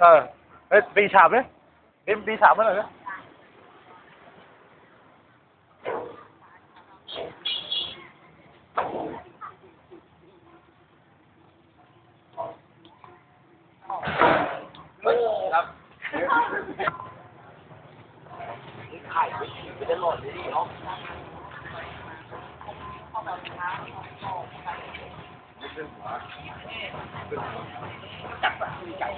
เออเอ้ยปีฉาบเลยเอ็มปีฉาบเมื่อไหร่นะครับไข่ไปฉีดไปหลอดเลยดิเนาะ chặt vào chảy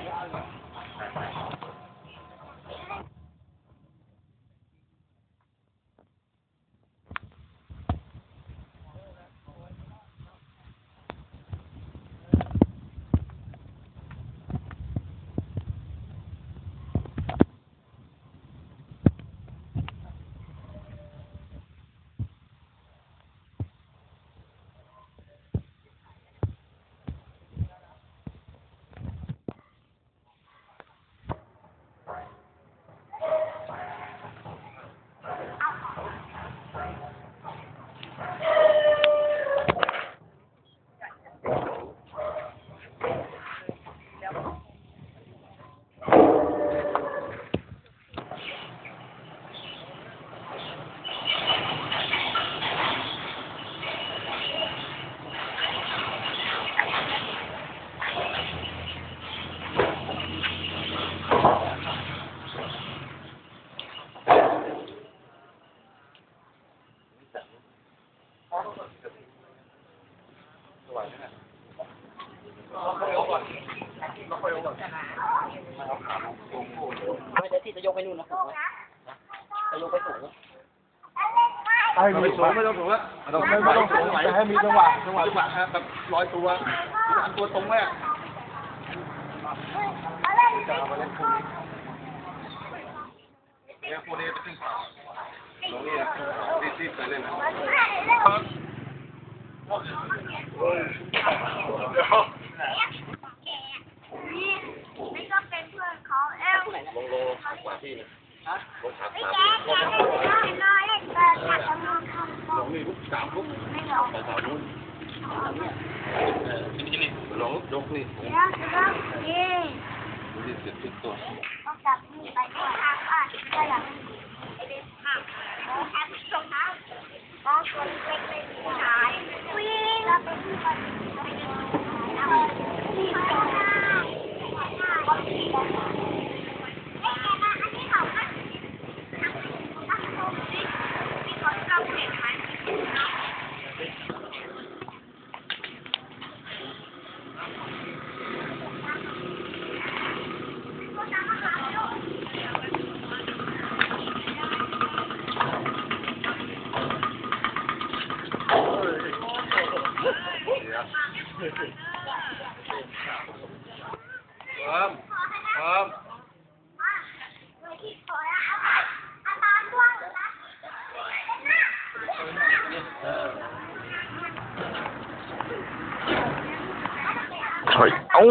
ไม่ได้ที่จะยกไปนู่นนะผมจะยกไปสูงให้มีสูงไม่ต้องสูงแล้วไม่ต้องสูงแต่ให้มีจังหวะจังหวะจังหวะแบบลอยตัวตัวตรงแรกเนี่ยคู่นี้ขึ้นเขาตรงนี้นะที่ที่เคยเล่นนะ นี่ก็เป็นเพื่อนเขาเอลลงโลกว่าที่นี่ลงขาไม่สามแก่แก่ไม่น้อยากจำนวนคำลงนี่ปุ๊บสามปุ๊บไม่หรอกไปแถวนู้นเออที่นี่ลงยกนี่เดี๋ยวเดี๋ยวเย่ดูดิเสร็จทุกตัวต้องจับนี่ไปด้วยทางอะก็อย่างไอเด็กห่างแอปรองเท้าก็คนเล็กไม่มีชายวิ่งแล้วเป็นที่คนที่คนหน้าก็มีคนไอ้แกมาอันนี้เขาอะมีคนชอบเห็นไหม พร้อมพร้อมถอยเอ้า